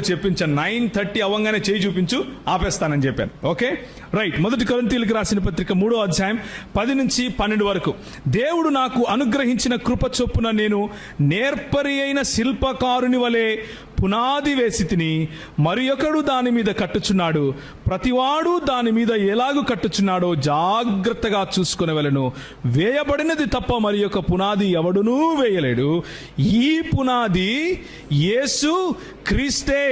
చెప్పించాను nine thirty అవ్వగానే చేయి చూపించు ఆపేస్తానని చెప్పాను. ఓకే? రైట్. మొదటి కొరింతీలకు రాసిన పత్రిక మూడో అధ్యాయం పది నుంచి పన్నెండు వరకు. దేవుడు నాకు అనుగ్రహించిన కృప చొప్పున నేను నేర్పరి అయిన శిల్పకారుని వలె పునాది వేసి తిని మరి ఒకడు దాని మీద కట్టుచున్నాడు ప్రతివాడు దాని మీద ఎలాగు కట్టుచున్నాడో జాగ్రత్తగా చూసుకునే వెళ్ళను వేయబడినది తప్ప మరి యొక్క పునాది ఎవడునూ వేయలేడు. ఈ పునాది యేసు క్రీస్తే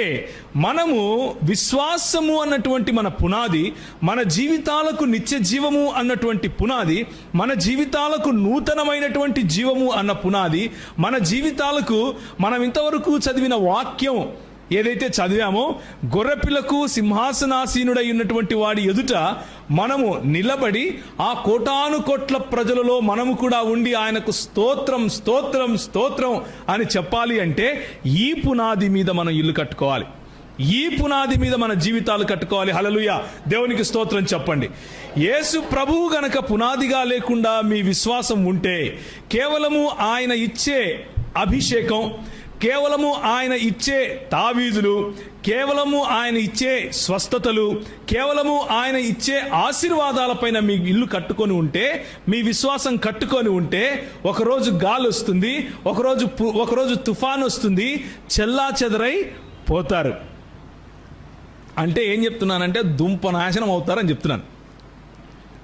మనము విశ్వాసము అన్నటువంటి మన పునాది మన జీవితాలకు నిత్య జీవము అన్నటువంటి పునాది మన జీవితాలకు నూతనమైనటువంటి జీవము అన్న పునాది మన జీవితాలకు మనం ఇంతవరకు చదివిన వాక్యం ఏదైతే చదివామో గొర్రెపిల్లకు సింహాసనాసీనుడై ఉన్నటువంటి వాడి ఎదుట మనము నిలబడి ఆ కోటాను కోట్ల ప్రజలలో మనము కూడా ఉండి ఆయనకు స్తోత్రం స్తోత్రం స్తోత్రం అని చెప్పాలి అంటే ఈ పునాది మీద మనం ఇల్లు కట్టుకోవాలి. ఈ పునాది మీద మన జీవితాలు కట్టుకోవాలి. హలలుయ దేవునికి స్తోత్రం చెప్పండి. యేసు ప్రభువు గనక పునాదిగా లేకుండా మీ విశ్వాసం ఉంటే కేవలము ఆయన ఇచ్చే అభిషేకం కేవలము ఆయన ఇచ్చే తావీజులు కేవలము ఆయన ఇచ్చే స్వస్థతలు కేవలము ఆయన ఇచ్చే ఆశీర్వాదాలపైన మీ ఇల్లు కట్టుకొని ఉంటే మీ విశ్వాసం కట్టుకొని ఉంటే ఒకరోజు గాలి వస్తుంది ఒకరోజు ఒకరోజు తుఫాన్ వస్తుంది చెల్లా చెదరై పోతారు. అంటే ఏం చెప్తున్నానంటే దుంప నాశనం అవుతారని చెప్తున్నాను.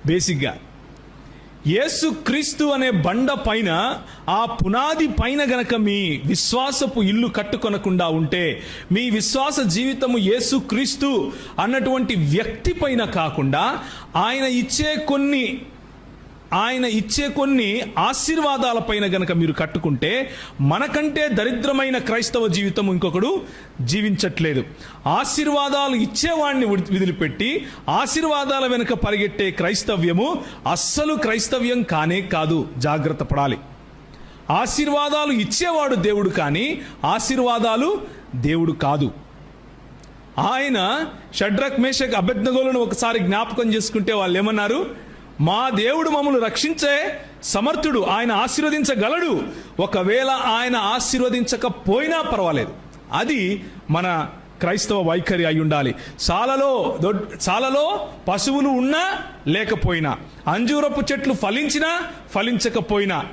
బేసిక్గా. యేసు క్రీస్తు అనే బండ పైన ఆ పునాది పైన గనక మీ విశ్వాసపు ఇల్లు కట్టుకొనకుండా ఉంటే మీ విశ్వాస జీవితము యేసు క్రీస్తు అన్నటువంటి వ్యక్తి పైన కాకుండా ఆయన ఇచ్చే కొన్ని ఆయన ఇచ్చే కొన్ని ఆశీర్వాదాలపైన గనక మీరు కట్టుకుంటే మనకంటే దరిద్రమైన క్రైస్తవ జీవితం ఇంకొకడు జీవించట్లేదు. ఆశీర్వాదాలు ఇచ్చేవాడిని విదిలిపెట్టి ఆశీర్వాదాల వెనుక పరిగెట్టే క్రైస్తవ్యము అస్సలు క్రైస్తవ్యం కానే కాదు. జాగ్రత్త పడాలి. ఆశీర్వాదాలు ఇచ్చేవాడు దేవుడు కానీ ఆశీర్వాదాలు దేవుడు కాదు. ఆయన షడ్రక్ మేషక్ అభ్యర్థగోలను ఒకసారి జ్ఞాపకం చేసుకుంటే వాళ్ళు ఏమన్నారు? మా దేవుడు మమ్మల్ని రక్షించే సమర్థుడు ఆయన ఆశీర్వదించగలడు. ఒకవేళ ఆయన ఆశీర్వదించకపోయినా పర్వాలేదు. అది మన క్రైస్తవ వైఖరి అయి ఉండాలి. సాలలో దొడ్- సాలలో పశువులు ఉన్నా లేకపోయినా అంజూరపు చెట్లు ఫలించినా ఫలించకపోయినా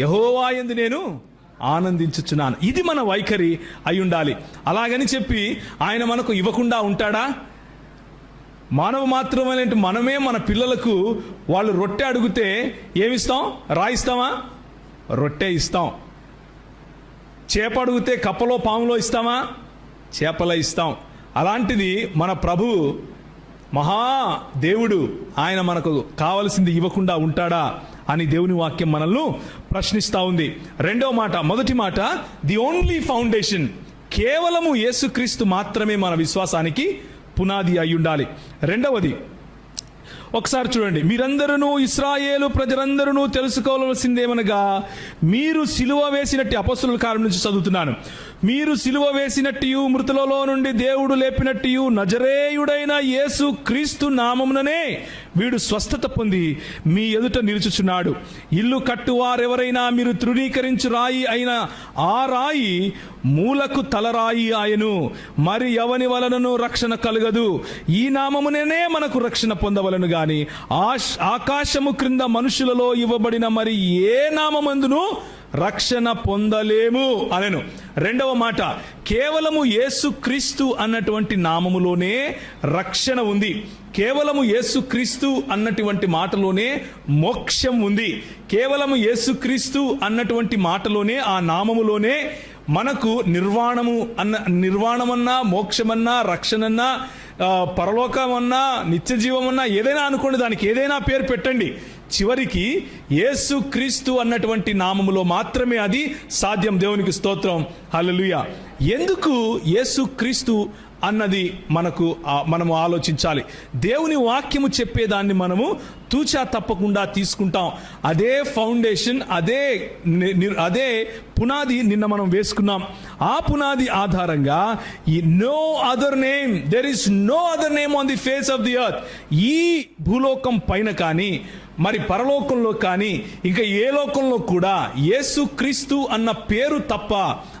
యహోవా యందు నేను ఆనందించుచున్నాను. ఇది మన వైఖరి అయి ఉండాలి. అలాగని చెప్పి ఆయన మనకు ఇవ్వకుండా ఉంటాడా? మానవ మాత్రమే మనమే మన పిల్లలకు వాళ్ళు రొట్టె అడిగితే ఏమిస్తాం? రాయిస్తామా? రొట్టె ఇస్తాం. చేప అడిగితే కప్పలో పాములో ఇస్తామా? చేపల ఇస్తాం. అలాంటిది మన ప్రభు మహా దేవుడు ఆయన మనకు కావలసింది ఇవ్వకుండా ఉంటాడా అని దేవుని వాక్యం మనల్ని ప్రశ్నిస్తూ ఉంది. రెండో మాట మొదటి మాట ది ఓన్లీ ఫౌండేషన్ కేవలము యేసుక్రీస్తు మాత్రమే మన విశ్వాసానికి పునాది అయి ఉండాలి రెండవది ఒకసారి చూడండి మీరందరూ ఇస్రాయేలు ప్రజలందరూ తెలుసుకోవాల్సిందేమనగా మీరు సిలువ వేసినట్టు అపస్సుల కాలం నుంచి చదువుతున్నాను. మీరు సిలువ వేసినట్టు మృతులలో నుండి దేవుడు లేపినట్టు నజరేయుడైన యేసు క్రీస్తు నామముననే వీడు స్వస్థత పొంది మీ ఎదుట నిలుచుచున్నాడు. ఇల్లు కట్టువారెవరైనా మీరు తృణీకరించు రాయి అయిన ఆ రాయి మూలకు తలరాయి ఆయను. మరి ఎవని వలనను రక్షణ కలగదు? ఈ నామమునే మనకు రక్షణ పొందవలను గాని ఆశ్ ఆకాశము క్రింద మనుషులలో ఇవ్వబడిన మరి ఏ నామమందును రక్షణ పొందలేము అనెను. రెండవ మాట కేవలము యేసుక్రీస్తు అన్నటువంటి నామములోనే రక్షణ ఉంది. కేవలము యేసుక్రీస్తు అన్నటువంటి మాటలోనే మోక్షం ఉంది. కేవలము యేసుక్రీస్తు అన్నటువంటి మాటలోనే ఆ నామములోనే మనకు నిర్వాణము అన్న నిర్వాణమన్నా మోక్షమన్నా రక్షణన్నా పరలోకమన్నా నిత్య జీవమన్నా ఏదైనా అనుకోండి దానికి ఏదైనా పేరు పెట్టండి. చివరికి యేసు క్రీస్తు అన్నటువంటి నామములో మాత్రమే అది సాధ్యం. దేవునికి స్తోత్రం. హలలుయ ఎందుకు యేసు క్రీస్తు అన్నది మనకు మనము ఆలోచించాలి? దేవుని వాక్యము చెప్పేదాన్ని మనము తూచా తప్పకుండా తీసుకుంటాం. అదే ఫౌండేషన్ అదే అదే పునాది నిన్న మనం వేసుకున్నాం. ఆ పునాది ఆధారంగా ఈ no other name there is no other name on the face of the earth ఈ భూలోకం పైన కానీ మరి పరలోకంలో కానీ ఇంకా ఏ లోకంలో కూడా యేసు క్రీస్తు అన్న పేరు తప్ప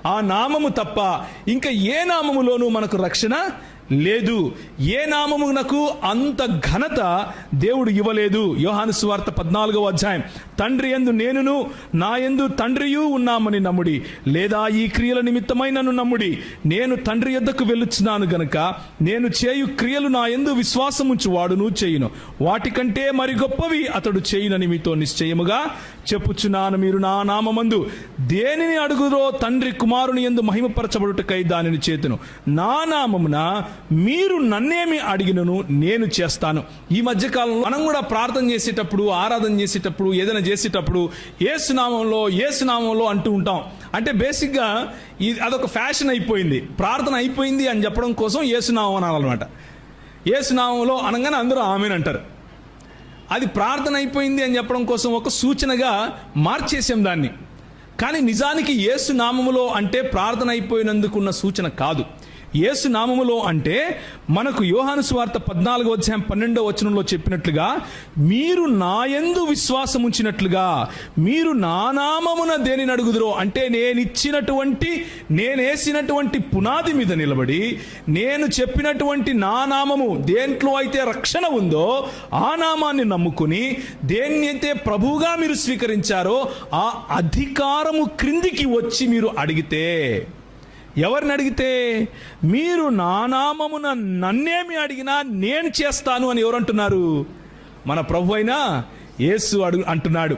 ఆ నామము తప్ప ఇంకా ఏ నామములోనూ మనకు రక్షణ లేదు. ఏ నామమునకు అంత ఘనత దేవుడు ఇవ్వలేదు. యోహాను సువార్త పద్నాలుగవ అధ్యాయం. తండ్రి ఎందు నేనును నా ఎందు తండ్రియు ఉన్నామని నమ్ముడి. లేదా ఈ క్రియల నిమిత్తమై నన్ను నమ్ముడి. నేను తండ్రి యొద్దకు వెళ్ళుచున్నాను గనుక నేను చేయు క్రియలు నా ఎందు విశ్వాసముంచు వాడును చేయును. వాటికంటే మరి గొప్పవి అతడు చేయునని మీతో నిశ్చయముగా చెప్పుచున్నాను మీరు నా నామమందు దేనిని అడుగుదో తండ్రి కుమారుని ఎందు మహిమపరచబడుటకై దానిని చేతును. నా నామమున మీరు నన్నేమి అడిగినను నేను చేస్తాను. ఈ మధ్య కాలంలో మనం కూడా ప్రార్థన చేసేటప్పుడు ఆరాధన చేసేటప్పుడు ఏదైనా చేసేటప్పుడు ఏసునామంలో ఏసునామంలో అంటూ ఉంటాం. అంటే బేసిక్గా ఇది అదొక ఫ్యాషన్ అయిపోయింది. ప్రార్థన అయిపోయింది అని చెప్పడం కోసం ఏసునామం అనాలన్నమాట. ఏసునామంలో అనగానే అందరూ ఆమెను అంటారు. అది ప్రార్థన అయిపోయింది అని చెప్పడం కోసం ఒక సూచనగా మార్చేసాం దాన్ని. కానీ నిజానికి యేసు నామములో అంటే ప్రార్థన అయిపోయినందుకున్న సూచన కాదు. యేసు నామములో అంటే మనకు యోహాను సువార్త పద్నాలుగో అధ్యాయం పన్నెండో వచనంలో చెప్పినట్లుగా మీరు నాయందు విశ్వాసం ఉంచినట్లుగా మీరు నా నామమున దేనిని అడుగుదురో అంటే నేను ఇచ్చినటువంటి నేనేసినటువంటి పునాది మీద నిలబడి నేను చెప్పినటువంటి నా నామము దేంట్లో అయితే రక్షణ ఉందో ఆ నామాన్ని నమ్ముకుని దేన్ని అయితే ప్రభువుగా మీరు స్వీకరించారో ఆ అధికారము క్రిందికి వచ్చి మీరు అడిగితే ఎవరిని అడిగితే మీరు నానామమున నన్నేమి అడిగినా నేను చేస్తాను అని ఎవరు అంటున్నారు మన ప్రభు అయినా యేసు అడుగు అంటున్నాడు.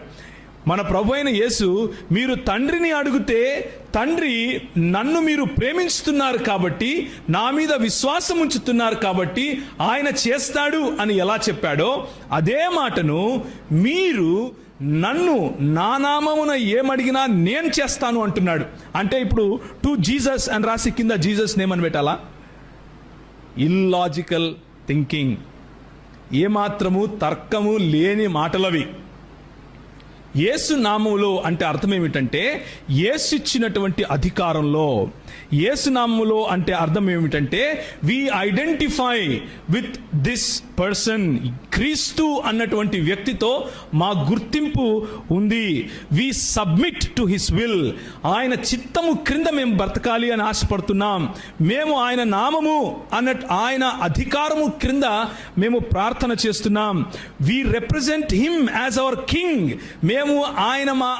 మన ప్రభు అయిన యేసు మీరు తండ్రిని అడిగితే తండ్రి నన్ను మీరు ప్రేమించుతున్నారు కాబట్టి నా మీద విశ్వాసం ఉంచుతున్నారు కాబట్టి ఆయన చేస్తాడు అని ఎలా చెప్పాడో అదే మాటను మీరు నన్ను నా నామమున ఏమడిగినా నేను చేస్తాను అంటున్నాడు. అంటే ఇప్పుడు టు జీసస్ అని రాసి కింద జీసస్ నేమ్ అని పెట్టాలా? ఇల్లాజికల్ థింకింగ్ ఏమాత్రము తర్కము లేని మాటలవి. యేసు నామములో అంటే అర్థం ఏమిటంటే యేసు ఇచ్చినటువంటి అధికారంలో యేసు నామములో అంటే అర్థం ఏమిటంటే we identify with this person క్రీస్తు అన్నటువంటి వ్యక్తితో మా గుర్తింపు ఉంది. We submit to his will ఆయన చిత్తము క్రింద మేము బ్రతకాలి అని ఆశపడుతున్నాం. మేము ఆయన నామము అన్న ఆయన అధికారము క్రింద మేము ప్రార్థన చేస్తున్నాం. We represent him as our king మేము మేము ఆయన మా